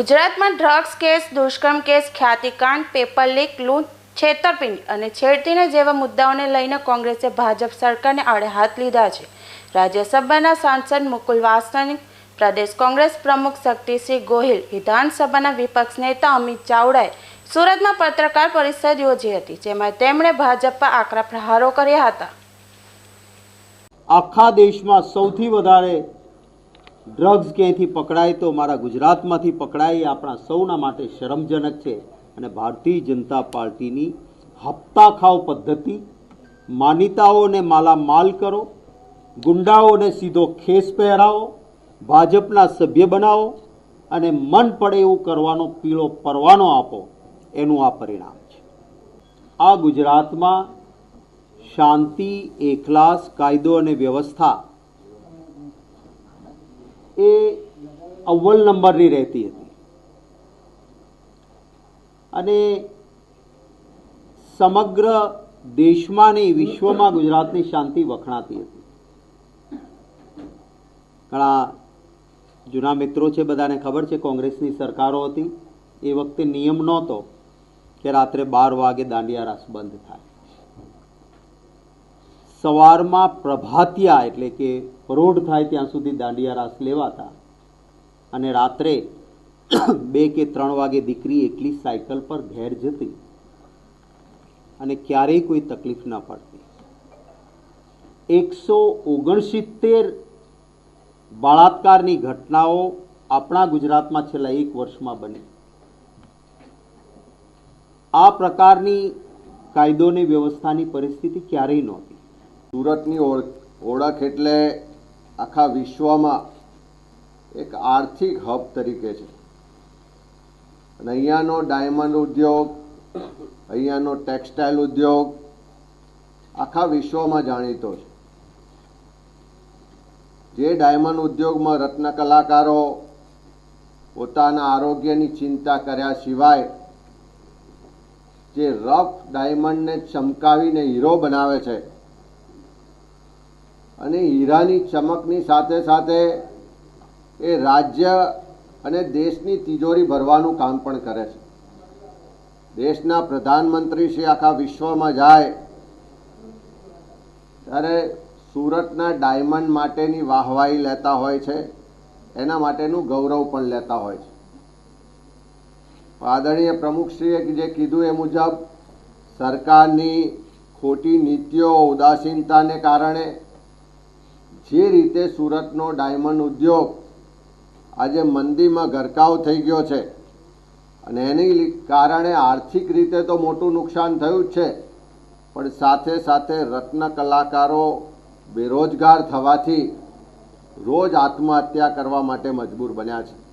ગુજરાતમાં drugs case, દુષ્કર્મ case, ખ્યાતિકાંડ, પેપર લીક, લૂંટ, છેતરપિંડી અને છેડતીને જેવા મુદ્દાઓને લઈને કોંગ્રેસે ભાજપ સરકારને આડે હાથ લીધા છે. રાજ્યસભાના સાંસદ મુકુલ વાસનિક પ્રદેશ કોંગ્રેસ પ્રમુખ શક્તિસિંહ ગોહિલ, વિધાનસભાના વિપક્ષ નેતા અમિત ચાવડાએ સુરતમાં પત્રકાર પરિષદ યોજી હતી, જેમાં તેમણે ભાજપ પર આકરા પ્રહારો કર્યા હતા. આખા દેશમાં સૌથી વધારે ડ્રગ્સ ક્યાંયથી પકડાય તો મારા ગુજરાતમાંથી પકડાય એ આપણા સૌના માટે શરમજનક છે. અને ભારતીય જનતા પાર્ટીની હપ્તા ખાવ પદ્ધતિ, માનીતાઓને માલામાલ કરો, ગુંડાઓને સીધો ખેસ પહેરાવો, ભાજપના સભ્ય બનાવો અને મન પડે એવું કરવાનો પીળો પરવાનો આપો, એનું આ પરિણામ છે. આ ગુજરાતમાં શાંતિ, એકલાસ, કાયદો અને વ્યવસ્થા એ અવ્વલ નંબરની રહેતી હતી. અને સમગ્ર દેશમાં નહીં વિશ્વમાં ગુજરાતની શાંતિ વખણાતી હતી. ઘણા જૂના મિત્રો છે, બધાને ખબર છે, કોંગ્રેસની સરકારો હતી. એ વખતે નિયમ નહોતો કે રાત્રે બાર વાગે દાંડિયા રાસ બંધ થાય. સવારમાં પ્રભાતિયા એટલે કે પ્રૌઢ થાય ત્યાં સુધી દાંડિયા રાસ લેવાતા. અને રાત્રે બે કે ત્રણ વાગે દીકરી એકલી સાયકલ પર ઘેર જતી અને ક્યારેય કોઈ તકલીફ ન પડતી. એકસો ઓગણસિત્તેર બળાત્કારની ઘટનાઓ આપણા ગુજરાતમાં છેલ્લા એક વર્ષમાં બની. આ પ્રકારની કાયદોની વ્યવસ્થાની પરિસ્થિતિ ક્યારેય નહોતી. સુરતની ઓળખ એટલે આખા વિશ્વમાં એક આર્થિક હબ તરીકે છે. અને અહીંયાનો ડાયમંડ ઉદ્યોગ, અહીંયાનો ટેક્સટાઇલ ઉદ્યોગ આખા વિશ્વમાં જાણીતો છે. જે ડાયમંડ ઉદ્યોગમાં રત્ન કલાકારો પોતાના આરોગ્યની ચિંતા કર્યા સિવાય જે રફ ડાયમંડને ચમકાવીને હીરો બનાવે છે અને હીરાની ચમકની સાથે સાથે એ રાજ્ય અને દેશની તિજોરી ભરવાનું કામ પણ કરે છે. દેશના પ્રધાનમંત્રી શ્રી આખા વિશ્વમાં જાય, ત્યારે સુરતના ડાયમંડ માટેની વાહવાહી લેતા હોય છે, એના માટેનું ગૌરવ પણ લેતા હોય છે. આદરણીય પ્રમુખશ્રીએ જે કીધું એ મુજબ સરકારની ખોટી નીતિઓ, ઉદાસીનતાને કારણે જે રીતે સુરતનો ડાયમંડ ઉદ્યોગ આજે મંદીમાં ગરકાવ થઈ ગયો છે અને એની કારણે આર્થિક રીતે તો મોટું નુકસાન થયું જ છે, પણ સાથે સાથે રત્ન કલાકારો બેરોજગાર થવાથી રોજ આત્મહત્યા કરવા માટે મજબૂર બન્યા છે.